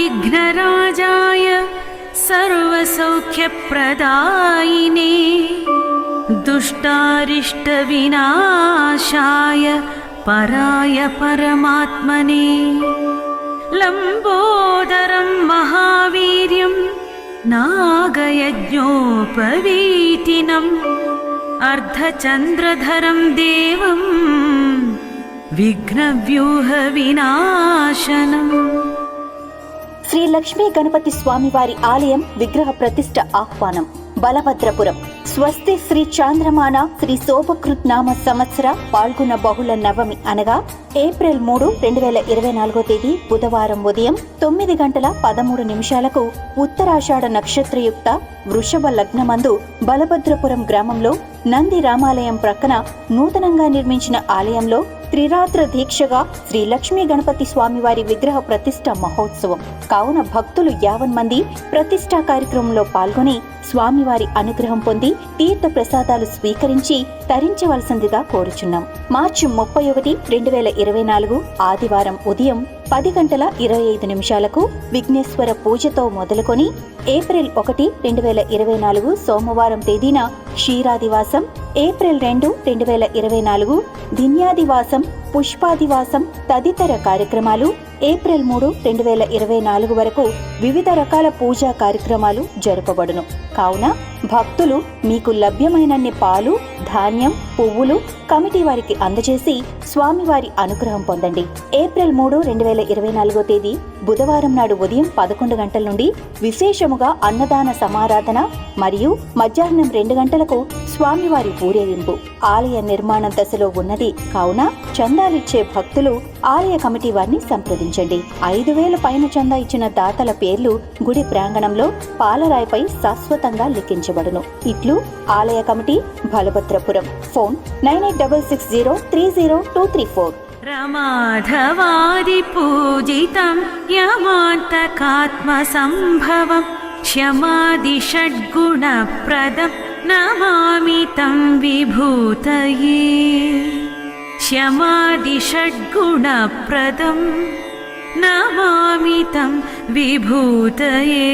विघ्नराजाय सर्वसौख्यप्रदायिने दुष्टारिष्टविनाशाय पराय परमात्मने लम्बोदरं महावीर्यं नागयज्ञोपवीतिनम् अर्धचन्द्रधरं देवं विघ्नव्यूहविनाशनम् శ్రీ లక్ష్మీ గణపతి స్వామివారి ఆలయం విగ్రహ ప్రతిష్ఠ ఆహ్వానం. బలభద్రపురం. స్వస్తి శ్రీ చాంద్రమాన శ్రీ శోభకృత్ నామ సంవత్సర పాల్గొన్న బహుళ నవమి అనగా ఏప్రిల్ మూడు రెండు వేల ఇరవై నాలుగో తేదీ బుధవారం ఉదయం తొమ్మిది గంటల పదమూడు నిమిషాలకు ఉత్తరాషాఢ నక్షత్రయుక్త వృషభ లగ్నమందు బలభద్రపురం గ్రామంలో నంది రామాలయం ప్రక్కన నూతనంగా నిర్మించిన ఆలయంలో త్రిరాత్ర దీక్షగా శ్రీ లక్ష్మీ గణపతి స్వామివారి విగ్రహ ప్రతిష్ట మహోత్సవం. కావున భక్తులు యావన్ మంది ప్రతిష్టా కార్యక్రమంలో పాల్గొని స్వామివారి అనుగ్రహం పొంది తీర్థ ప్రసాదాలు స్వీకరించి తరించవలసిందిగా కోరుచున్నాం. మార్చి ముప్పై ఒకటి రెండు వేల ఇరవై నాలుగు ఆదివారం ఉదయం పది గంటల ఇరవై ఐదు నిమిషాలకు విఘ్నేశ్వర పూజతో మొదలుకొని ఏప్రిల్ ఒకటి రెండు వేల ఇరవై నాలుగు సోమవారం తేదీన క్షీరాదివాసం ఏప్రిల్ రెండు రెండు వేల ఇరవై నాలుగు దిన్యాదివాసం పుష్పాదివాసం తదితర కార్యక్రమాలు ఏప్రిల్ మూడు రెండు వేల ఇరవై నాలుగు వరకు వివిధ రకాల పూజా కార్యక్రమాలు జరపబడును. కావున భక్తులు మీకు లభ్యమైనన్ని పాలు ధాన్యం పువ్వులు కమిటీ వారికి అందజేసి స్వామివారి అనుగ్రహం పొందండి. ఏప్రిల్ మూడు రెండు వేల ఇరవై నాలుగో తేదీ బుధవారం నాడు ఉదయం పదకొండు గంటల నుండి విశేషముగా అన్నదాన సమారాధన మరియు మధ్యాహ్నం రెండు గంటలకు స్వామివారి ఊరేగింపు ఆలయ నిర్మాణ దశలో ఉన్నది కావున చందాలిచ్చే భక్తులు ఆలయ కమిటీ వారిని సంప్రదించండి ఐదు వేల పైన చందా ఇచ్చిన దాతల పేర్లు గుడి ప్రాంగణంలో పాలరాయిపై శాశ్వతంగా లిఖించబడును ఇట్లు ఆలయ committee Balabhadrapuram phone nine eight double six zero three zero two three four रमाधवादिपूजितं यमान्तकात्मसम्भवं क्षमादिषड्गुणप्रदं Namami तं विभूतये। क्षमादिषड्गुणप्रदं नमामि तं विभूतये